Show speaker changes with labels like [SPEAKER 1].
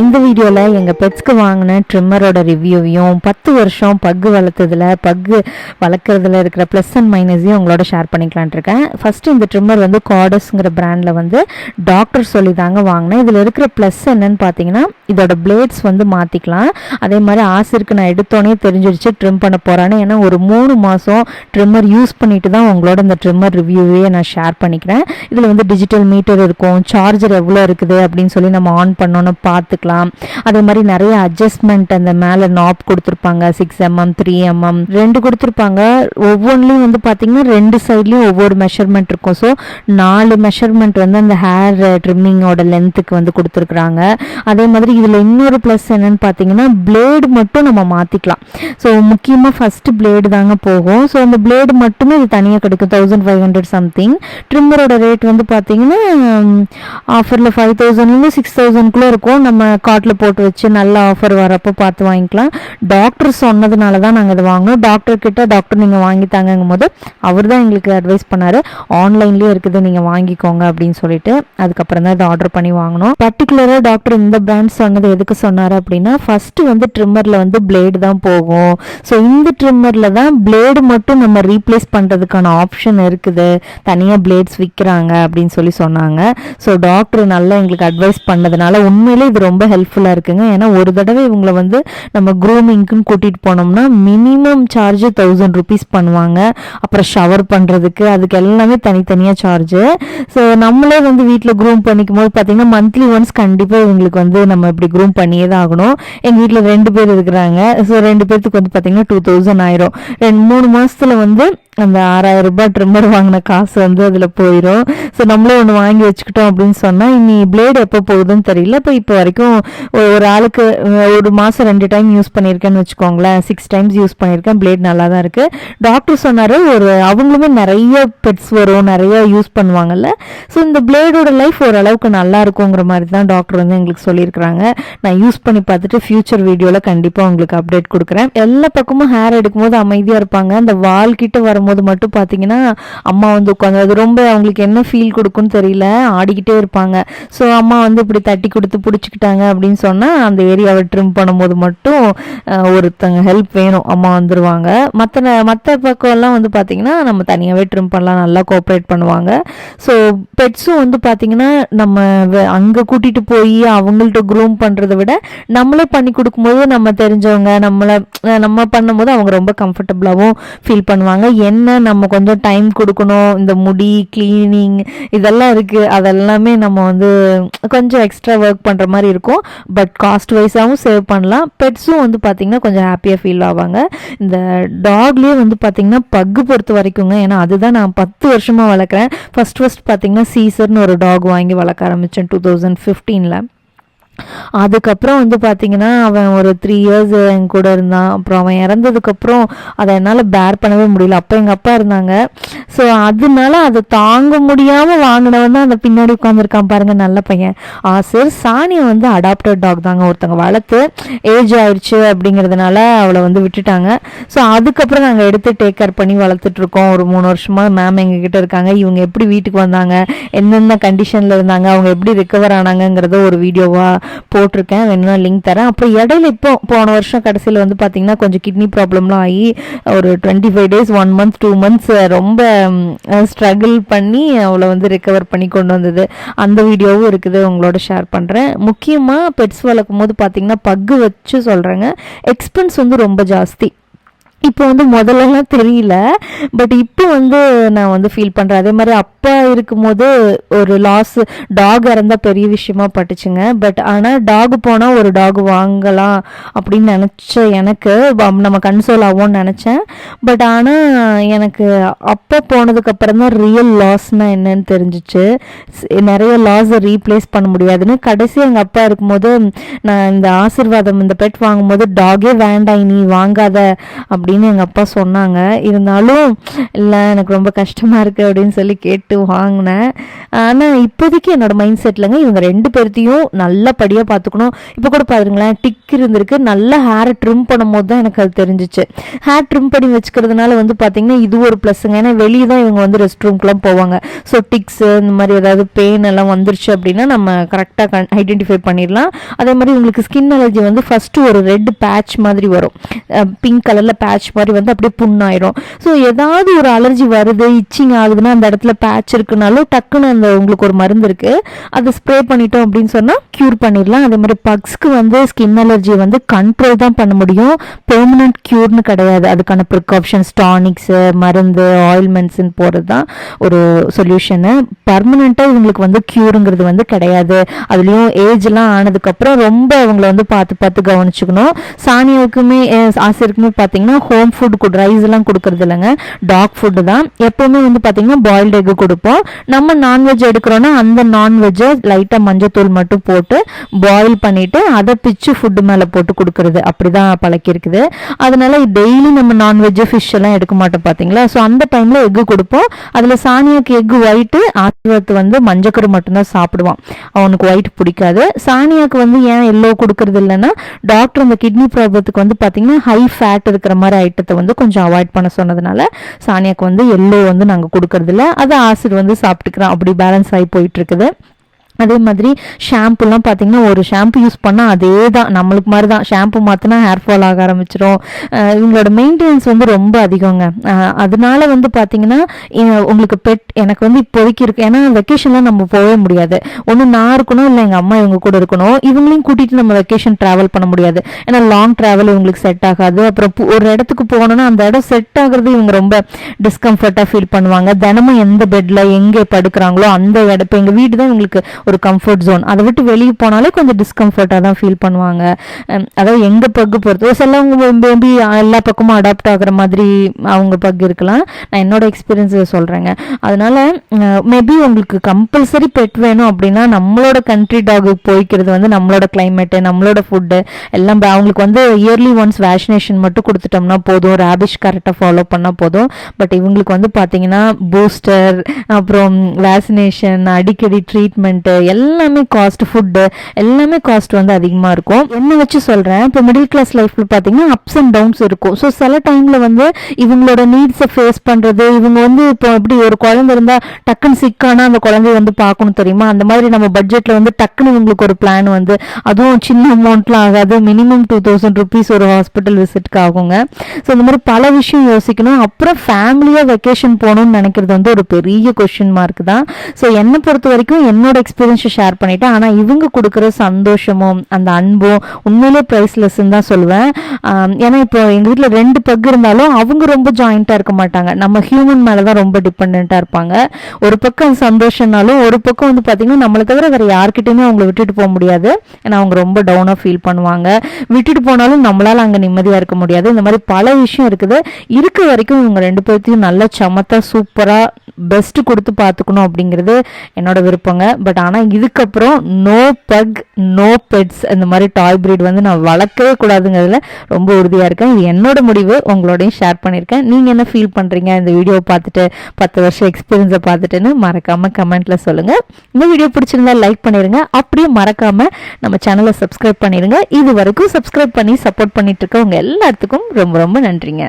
[SPEAKER 1] இந்த வீடியோவில் எங்கள் பெட்ஸ்க்கு வாங்கின ட்ரிம்மரோட ரிவ்யூவையும் பத்து வருஷம் பக்கு வளர்த்ததில் பக்கு வளர்க்குறதுல இருக்கிற ப்ளஸ் அண்ட் மைனஸையும் உங்களோட ஷேர் பண்ணிக்கலான் இருக்கேன். ஃபஸ்ட்டு இந்த ட்ரிம்மர் வந்து காடஸ்ங்கிற பிராண்டில் வந்து டாக்டர் சொல்லி தாங்க வாங்கினேன். இதில் இருக்கிற ப்ளஸ் என்னன்னு பார்த்தீங்கன்னா இதோட பிளேட்ஸ் வந்து மாற்றிக்கலாம் அதே மாதிரி ஆசிற்கு நான் எடுத்தோடனே தெரிஞ்சிருச்சு ட்ரிம் பண்ண போகிறேன்னு ஏன்னா ஒரு மூணு மாதம் ட்ரிம்மர் யூஸ் பண்ணிட்டு தான் உங்களோட இந்த ட்ரிம்மர் ரிவ்யூவே நான் ஷேர் பண்ணிக்கிறேன். இதில் வந்து டிஜிட்டல் மீட்டர் இருக்கும் சார்ஜர் எவ்வளோ இருக்குது அப்படின்னு சொல்லி நம்ம ஆன் பண்ணோன்னு பார்த்துக்கலாம் அதே மாதிரி நிறைய அட்ஜஸ்ட்மெண்ட் அந்த மேலே நாப் கொடுத்துருப்பாங்க. சிக்ஸ் எம்எம் த்ரீ எம்எம் ரெண்டு கொடுத்துருப்பாங்க. ஒவ்வொன்றிலையும் வந்து பார்த்தீங்கன்னா ரெண்டு சைட்லேயும் ஒவ்வொரு மெஷர்மெண்ட் இருக்கும். ஸோ நாலு மெஷர்மெண்ட் வந்து அந்த ஹேர் ட்ரிம்மிங்கோட லென்த்துக்கு வந்து கொடுத்துருக்குறாங்க. அதே மாதிரி இதில் இன்னொரு ப்ளஸ் என்னன்னு பார்த்தீங்கன்னா பிளேடு மட்டும் நம்ம மாற்றிக்கலாம் ஸோ முக்கியமாக ஃபஸ்ட்டு பிளேடு தாங்க போகும். ஸோ அந்த பிளேடு மட்டுமே இது தனியாக கிடைக்கும். தௌசண்ட் ஃபைவ் ஹண்ட்ரட் சம்திங் ட்ரிம்மரோட ரேட் வந்து பார்த்தீங்கன்னா ஆஃபரில் ஃபைவ் தௌசண்ட்லேருந்து சிக்ஸ் தௌசண்ட்குள்ளே இருக்கும். நம்ம கார்ட்டில் போட்டு வச்சு நல்ல ஆஃபர் வரப்போ பார்த்து வாங்கிக்கலாம். டாக்டர் சொன்னதுனால தான் நாங்கள் அதை வாங்கினோம். டாக்டர் கிட்ட டாக்டர் நீங்கள் வாங்கி தாங்கங்கும் போது அவர் தான் எங்களுக்கு அட்வைஸ் பண்ணார். ஆன்லைன்லேயே இருக்குது நீங்கள் வாங்கிக்கோங்க அப்படின்னு சொல்லிட்டு அதுக்கப்புறம் தான் இதை ஆர்டர் பண்ணி வாங்கினோம். பர்டிகுலராக டாக்டர் இந்த பிராண்ட் சொன்னது எதுக்கு சொன்னார் அப்படின்னா ஃபஸ்ட்டு வந்து ட்ரிம்மரில் வந்து பிளேடு தான் போகும். ஸோ இந்த ட்ரிம்மரில் தான் பிளேடு மட்டும் நம்ம ரீப்ளேஸ் பண்ணுறதுக்கான ஆப்ஷன் இருக்குது. தனியாக பிளேட்ஸ் விற்கிறாங்க அப்படின்னு சொல்லி சொன்னாங்க. ஸோ டாக்டர் நல்லா எங்களுக்கு அட்வைஸ் பண்ணதுனால உண்மையிலே இது ரொம்ப ஹெல்ப்ஃபுல்லாக இருக்குங்க. ஏன்னா ஒரு தடவை இவங்களை வந்து நம்ம க்ரூமிங்க்குன்னு கூட்டிகிட்டு போனோம்னா மினிமம் சார்ஜ் தௌசண்ட் ருபீஸ் பண்ணுவாங்க. அப்புறம் ஷவர் பண்ணுறதுக்கு அதுக்கு எல்லாமே தனித்தனியாக சார்ஜு ஸோ நம்மளே வந்து வீட்டில் க்ரூம் பண்ணிக்கும் போது பார்த்தீங்கன்னா மந்த்லி ஒன்ஸ் கண்டிப்பாக இவங்களுக்கு வந்து நம்ம இப்படி க்ரூம் பண்ணியே தான் ஆகணும். எங்கள் வீட்டில் ரெண்டு பேர் இருக்கிறாங்க. ஸோ ரெண்டு பேர்த்துக்கு வந்து பார்த்தீங்கன்னா டூ தௌசண்ட் ஆயிரும். ரெண்டு மூணு மாதத்தில் வந்து அந்த ஆறாயிரம் ரூபாய் ட்ரிம்மர் வாங்கின காசு வந்து அதில் போயிடும் ஸோ நம்மளே ஒன்று வாங்கி வச்சுக்கிட்டோம் அப்படின்னு சொன்னால் இனி பிளேடு எப்போ போகுதுன்னு தெரியல. இப்போ இப்போ வரைக்கும் ஒ- ஒரு ஆளுக்கு ஒரு மாதம் ரெண்டு டைம் யூஸ் பண்ணியிருக்கேன்னு வச்சுக்கோங்களேன். சிக்ஸ் டைம்ஸ் யூஸ் பண்ணியிருக்கேன் பிளேட் நல்லா தான் இருக்குது டாக்டர் சொன்னார் ஒரு அவங்களுமே நிறைய பெட்ஸ் வரும். நிறைய யூஸ் பண்ணுவாங்கல்ல. ஸோ இந்த பிளேடோட லைஃப் ஓரளவுக்கு நல்லா இருக்குங்கிற மாதிரி தான் டாக்டர் வந்து எங்களுக்கு சொல்லியிருக்கிறாங்க. நான் யூஸ் பண்ணி பார்த்துட்டு ஃபியூச்சர் வீடியோவில் கண்டிப்பாக உங்களுக்கு அப்டேட் கொடுக்குறேன். எல்லா பக்கமும் ஹேர் எடுக்கும்போது அமைதியாக இருப்பாங்க. அந்த வால் கிட்ட வரும்போது மட்டும் பார்த்தீங்கன்னா அம்மா வந்து உட்காந்து அது ரொம்ப அவங்களுக்கு என்ன ஃபீல் கொடுக்குன்னு தெரியல. ஆடிக்கிட்டே இருப்பாங்க. ஸோ அம்மா வந்து இப்படி தட்டி கொடுத்து பிடிச்சிக்கிட்டாங்க. அப்படின்னு சொன்னால் அந்த ஏரியாவை ட்ரிம் பண்ணும்போது மட்டும் ஒருத்தங்க ஹெல்ப் வேணும் அம்மா வந்துடுவாங்க மற்ற மற்ற பக்கம்லாம் வந்து பார்த்திங்கன்னா நம்ம தனியாகவே ட்ரிம் பண்ணலாம் நல்லா கோஆப்ரேட் பண்ணுவாங்க. ஸோ பெட்ஸும் வந்து பார்த்திங்கன்னா நம்ம அங்கே கூட்டிகிட்டு போய் அவங்கள்ட்ட க்ரூம் பண்ணுறதை விட நம்மளே பண்ணி கொடுக்கும்போது நம்ம தெரிஞ்சவங்க நம்மளை நம்ம பண்ணும்போது அவங்க ரொம்ப கம்ஃபர்டபுளாகவும் ஃபீல் பண்ணுவாங்க. என்ன நம்ம கொஞ்சம் டைம் கொடுக்கணும் இந்த முடி க்ளீனிங் இதெல்லாம் இருக்குது அதெல்லாமே நம்ம வந்து கொஞ்சம் எக்ஸ்ட்ரா ஒர்க் பண்ணுற மாதிரி இருக்கும். பட் காஸ்ட் வைஸாகவும் சேவ் பண்ணலாம். பெட்ஸும் வந்து பார்த்திங்கன்னா கொஞ்சம் ஹாப்பியாக ஃபீல் ஆவாங்க. இந்த டாக்லேயே வந்து பார்த்திங்கன்னா பக்கு பொறுத்த வரைக்குங்க ஏன்னா அதுதான் நான் பத்து வருஷமாக வளர்க்குறேன். ஃபஸ்ட் ஃபஸ்ட் பார்த்திங்கன்னா சீசர்னு ஒரு டாக் வாங்கி வளர்க்க ஆரம்பித்தேன் டூ தௌசண்ட் ஃபிஃப்டீனில் அதுக்கப்புறம் வந்து பார்த்தீங்கன்னா அவன் ஒரு த்ரீ இயர்ஸ் என் கூட இருந்தான். அப்புறம் அவன் இறந்ததுக்கப்புறம் அதை என்னால் பேர் பண்ணவே முடியல. அப்போ எங்கள் அப்பா இருந்தாங்க. ஸோ அதனால அதை தாங்க முடியாமல் வாங்கினவன் தான் அந்த பின்னாடி உட்காந்துருக்கான் பாருங்கள் நல்ல பையன். ஆசர் சானியை வந்து அடாப்டட் டாக் தாங்க. ஒருத்தங்க வளர்த்து ஏஜ் ஆயிடுச்சு அப்படிங்கிறதுனால அவளை வந்து விட்டுட்டாங்க. ஸோ அதுக்கப்புறம் நாங்கள் எடுத்து டேக் கேர் பண்ணி வளர்த்துட்ருக்கோம் ஒரு மூணு வருஷமாக மேம் எங்ககிட்ட இருக்காங்க. இவங்க எப்படி வீட்டுக்கு வந்தாங்க? என்னென்ன கண்டிஷனில் இருந்தாங்க? அவங்க எப்படி ரிக்கவர் ஆனாங்கங்கிறத ஒரு வீடியோவாக போட்டிருக்கேன். வேணும்னா லிங்க் தரேன். அப்புறம் இடையில இப்போ போன வருஷம் கடைசியில் வந்து பார்த்தீங்கன்னா கொஞ்சம் கிட்னி ப்ராப்ளம்லாம் ஆகி ஒரு twenty five days one month two months ரொம்ப ஸ்ட்ரகிள் பண்ணி அவளை வந்து ரிகவர் பண்ணி கொண்டு வந்தது. அந்த வீடியோவும் இருக்குது. உங்களோட ஷேர் பண்ணுறேன் முக்கியமாக பெட்ஸ் வளர்க்கும் போது பார்த்தீங்கன்னா பக்கு வச்சு சொல்கிறேங்க எக்ஸ்பென்ஸ் வந்து ரொம்ப ஜாஸ்தி. இப்போ வந்து முதல்லலாம் தெரியல பட் இப்போ வந்து நான் வந்து ஃபீல் பண்ணுறேன் அதே மாதிரி அப்பா இருக்கும்போது ஒரு லாஸ் டாக் இறந்தால் பெரிய விஷயமா பட்டுச்சுங்க. பட் ஆனால் டாக் போனால் ஒரு டாக் வாங்கலாம் அப்படின்னு நினச்ச எனக்கு நம்ம கன்சோல் ஆகும்னு நினச்சேன். பட் ஆனால் எனக்கு அப்போ போனதுக்கப்புறம் தான் ரியல் லாஸ்னால் என்னன்னு தெரிஞ்சிச்சு. நிறைய லாஸை ரீப்ளேஸ் பண்ண முடியாதுன்னு. கடைசி எங்கள் அப்பா இருக்கும்போது நான் இந்த ஆசிர்வாதம் இந்த பெட் வாங்கும்போது டாகே வேண்டாம் நீ வாங்காத அப்படி அப்படின்னு எங்கள் அப்பா சொன்னாங்க. இருந்தாலும் இல்லை எனக்கு ரொம்ப கஷ்டமாக இருக்குது அப்படின்னு சொல்லி கேட்டு வாங்கினேன். ஆனால் இப்போதைக்கு என்னோடய மைண்ட் செட்டில்ங்க இவங்க ரெண்டு பேர்த்தையும் நல்லபடியாக பார்த்துக்கணும் இப்போ கூட பாருங்களேன் டிக் இருந்திருக்கு. நல்லா ஹேரை ட்ரிம் பண்ணும்போது தான் எனக்கு அது தெரிஞ்சிச்சு. ஹேர் ட்ரிம் பண்ணி வச்சுக்கிறதுனால வந்து பார்த்தீங்கன்னா இது ஒரு ப்ளஸ்ஸுங்க ஏன்னா வெளியே தான் இவங்க வந்து ரெஸ்ட் ரூம்க்குலாம் போவாங்க. ஸோ டிக்ஸு இந்த மாதிரி ஏதாவது பெயின் எல்லாம் வந்துருச்சு அப்படின்னா நம்ம கரெக்டாக ஐடென்டிஃபை பண்ணிடலாம். அதே மாதிரி உங்களுக்கு ஸ்கின் அலர்ஜி வந்து ஃபஸ்ட்டு ஒரு ரெட் பேட்ச் மாதிரி வரும். பிங்க் கலரில் பேட்ச் மாதிரி வந்து அப்படியே புண்ணாயிரும். ஸோ ஏதாவது ஒரு அலர்ஜி வருது இச்சிங் ஆகுதுன்னா அந்த இடத்துல பேட்ச் இருக்குனாலும் டக்குன்னு அந்த உங்களுக்கு ஒரு மருந்து இருக்குது அதை ஸ்ப்ரே பண்ணிட்டோம் அப்படின்னு சொன்னால் க்யூர் பண்ணிடலாம். அதே மாதிரி பக்ஸ்க்கு வந்து ஸ்கின் அலர்ஜி வந்து கண்ட்ரோல் தான் பண்ண முடியும். பெர்மனன்ட் க்யூர்னு கிடையாது. அதுக்கான ப்ரிகாப்ஷன்ஸ் டானிக்ஸு மருந்து ஆயில்மெண்ட்ஸ்ன்னு போகிறது தான் ஒரு சொல்யூஷனு பர்மனெண்ட்டாக இவங்களுக்கு வந்து க்யூருங்கிறது வந்து கிடையாது. அதுலேயும் ஏஜ்லாம் ஆனதுக்கப்புறம் ரொம்ப அவங்கள வந்து பார்த்து பார்த்து கவனிச்சுக்கணும். சானியாவுக்குமே ஆசிரியருக்குமே பார்த்தீங்கன்னா ஹோம் ஃபுட் ரைஸ் எல்லாம் கொடுக்கறது இல்லைங்க. டாக் ஃபுட்டு தான். எப்போவுமே வந்து பார்த்தீங்கன்னா பாயில்டு எக் கொடுப்போம். நம்ம நான்வெஜ் எடுக்கிறோன்னா அந்த நான்வெஜ்ஜை லைட்டாக மஞ்சத்தூள் மட்டும் போட்டு பாயில் பண்ணிவிட்டு அதை பிச்சு ஃபுட்டு மேலே போட்டு கொடுக்கறது. அப்படி தான் பழக்கிருக்குது அதனால டெய்லி நம்ம நான்வெஜ் ஃபிஷ் எல்லாம் எடுக்க மாட்டோம் பார்த்தீங்களா ஸோ அந்த டைமில் எக்கு கொடுப்போம். அதில் சானியாவுக்கு எக்கு ஒயிட்டு ஆசீர்வாத் வந்து மஞ்சக்கரு மட்டும்தான் சாப்பிடுவான். அவனுக்கு ஒயிட் பிடிக்காது. சானியாவுக்கு வந்து ஏன் எல்லோ கொடுக்கறது இல்லைன்னா டாக்டர் அந்த கிட்னி ப்ராப்ளத்துக்கு வந்து பார்த்தீங்கன்னா ஹை ஃபேட் இருக்கிற மாதிரி ஐட்டத்தை வந்து கொஞ்சம் அவாய்ட் பண்ண சொன்னதுனால சானியாக்கு வந்து எல்லோ வந்து நாங்கள் கொடுக்கறதில்ல. அதை ஆசிட் வந்து சாப்பிட்டுக்கிறோம் அப்படி பேலன்ஸ் ஆகி போயிட்டு இருக்குது. அதே மாதிரி ஷாம்புலாம் பார்த்தீங்கன்னா ஒரு ஷாம்பு யூஸ் பண்ணால் அதே தான் நம்மளுக்கு மாதிரி தான் ஷாம்பு மாற்றினா ஹேர் ஃபால் ஆக ஆரம்பிச்சிடும் இவங்களோட மெயின்டெனன்ஸ் வந்து ரொம்ப அதிகங்க. அதனால வந்து பார்த்தீங்கன்னா உங்களுக்கு பெட் எனக்கு வந்து இப்போதைக்கு இருக்கு. ஏன்னா வெக்கேஷன்லாம் நம்ம போகவே முடியாது. ஒன்று நான் இருக்கணும் இல்லை எங்கள் அம்மா இவங்க கூட இருக்கணும். இவங்களையும் கூட்டிகிட்டு நம்ம வெக்கேஷன் ட்ராவல் பண்ண முடியாது. ஏன்னா லாங் ட்ராவல் இவங்களுக்கு செட் ஆகாது. அப்புறம் ஒரு இடத்துக்கு போகணும்னா அந்த இடம் செட் ஆகிறது இவங்க ரொம்ப டிஸ்கம்ஃபர்ட்டாக ஃபீல் பண்ணுவாங்க. தினமும் எந்த பெட்டில் எங்கே படுக்கிறாங்களோ அந்த இடம் இப்போ எங்கள் வீடு தான் இவங்களுக்கு ஒரு கம்ஃபர்ட் ஜோன் அதை விட்டு வெளியே போனாலே கொஞ்சம் டிஸ்கம்ஃபர்ட்டாக தான் ஃபீல் பண்ணுவாங்க. அதாவது எங்கள் பக்கு பொறுத்து சிலவங்க மேபி எல்லா பக்கமும் அடாப்ட் ஆகிற மாதிரி அவங்க பக் இருக்கலாம். நான் என்னோட எக்ஸ்பீரியன்ஸை சொல்கிறேங்க அதனால மேபி உங்களுக்கு கம்பல்சரி பெட் வேணும் அப்படின்னா நம்மளோட கண்ட்ரி டாக் போய்க்கிறது வந்து நம்மளோட கிளைமேட்டு நம்மளோட ஃபுட்டு எல்லாம் அவங்களுக்கு வந்து இயர்லி ஒன்ஸ் வேக்சினேஷன் மட்டும் கொடுத்துட்டோம்னா போதும். ரேபிஷ் கரெக்டாக ஃபாலோ பண்ணால் போதும். பட் இவங்களுக்கு வந்து பார்த்தீங்கன்னா பூஸ்டர் அப்புறம் வேக்சினேஷன் அடிக்கடி ட்ரீட்மெண்ட்டு எல்லாமே காஸ்ட் ஃபுட்டு எல்லாமே காஸ்ட் வந்து அதிகமாக இருக்கும். என்ன வச்சு சொல்கிறேன் இப்போ மிடில் கிளாஸ் லைஃப்பில் பார்த்தீங்கன்னா அப்ஸ் அண்ட் டவுன்ஸ் இருக்கும். ஸோ சில டைமில் வந்து இவங்களோட நீட்ஸை ஃபேஸ் பண்ணுறது இவங்க வந்து இப்போ எப்படி ஒரு குழந்தை இருந்தால் டக்குன்னு சிக்கானா அந்த குழந்தைய வந்து பார்க்கணும் தெரியுமா? அந்த மாதிரி நம்ம பட்ஜெட்டில் வந்து டக்குன்னு இவங்களுக்கு ஒரு பிளான் வந்து அதுவும் சின்ன அமௌண்ட்லாம் ஆகாது. மினிமம் டூ தௌசண்ட் ருபீஸ் ஒரு ஹாஸ்பிட்டல் விசிட்க்கு ஆகுங்க. ஸோ இந்த மாதிரி பல விஷயம் யோசிக்கணும். அப்புறம் ஃபேமிலியாக வெக்கேஷன் போகணும்னு நினைக்கிறது வந்து ஒரு பெரிய கொஷின் மார்க் தான். ஸோ என்னை பொறுத்த வரைக்கும் என்னோட எக்ஸ்பீரியன்ஸ் எக்ஸ்பீரியன்ஸை ஷேர் பண்ணிட்டேன் ஆனால் இவங்க கொடுக்குற சந்தோஷமும் அந்த அன்பும் உண்மையிலே ப்ரைஸ்லெஸ்ன்னு தான் சொல்லுவேன். ஏன்னா இப்போ எங்கள் வீட்டில் ரெண்டு பக் இருந்தாலும் அவங்க ரொம்ப ஜாயிண்ட்டாக இருக்க மாட்டாங்க. நம்ம ஹியூமன் மேலே தான் ரொம்ப டிபெண்ட்டாக இருப்பாங்க. ஒரு பக்கம் சந்தோஷம்னாலும் ஒரு பக்கம் வந்து பார்த்திங்கன்னா நம்மளை தவிர வேறு யார்கிட்டையுமே அவங்கள விட்டுட்டு போக முடியாது. ஏன்னா அவங்க ரொம்ப டவுனாக ஃபீல் பண்ணுவாங்க. விட்டுட்டு போனாலும் நம்மளால் அங்கே நிம்மதியாக இருக்க முடியாது. இந்த மாதிரி பல விஷயம் இருக்குது. இருக்க வரைக்கும் இவங்க ரெண்டு பேர்த்தையும் நல்ல சமத்தாக சூப்பராக பெஸ்ட் கொடுத்து பார்த்துக்கணும் அப்படிங்கிறது என்னோட விருப்பங்க. பட் ஆனால் ஆனால் இதுக்கப்புறம் நோ பக் நோ பெட்ஸ் அந்த மாதிரி டாய் பிரீட் வந்து நான் வளர்க்கவே கூடாதுங்கிறதுல ரொம்ப உறுதியாக இருக்கேன். இது என்னோட முடிவு. உங்களோடையும் ஷேர் பண்ணியிருக்கேன். நீங்கள் என்ன ஃபீல் பண்ணுறீங்க இந்த வீடியோவை பார்த்துட்டு பத்து வருஷம் எக்ஸ்பீரியன்ஸை பார்த்துட்டுன்னு மறக்காமல் கமெண்ட்டில் சொல்லுங்கள் இந்த வீடியோ பிடிச்சிருந்தா லைக் பண்ணிடுங்க அப்படியே மறக்காமல் நம்ம சேனலை சப்ஸ்கிரைப் பண்ணிடுங்க இது வரைக்கும் சப்ஸ்கிரைப் பண்ணி சப்போர்ட் பண்ணிட்டு இருக்க உங்கள் எல்லாத்துக்கும் ரொம்ப ரொம்ப நன்றிங்க.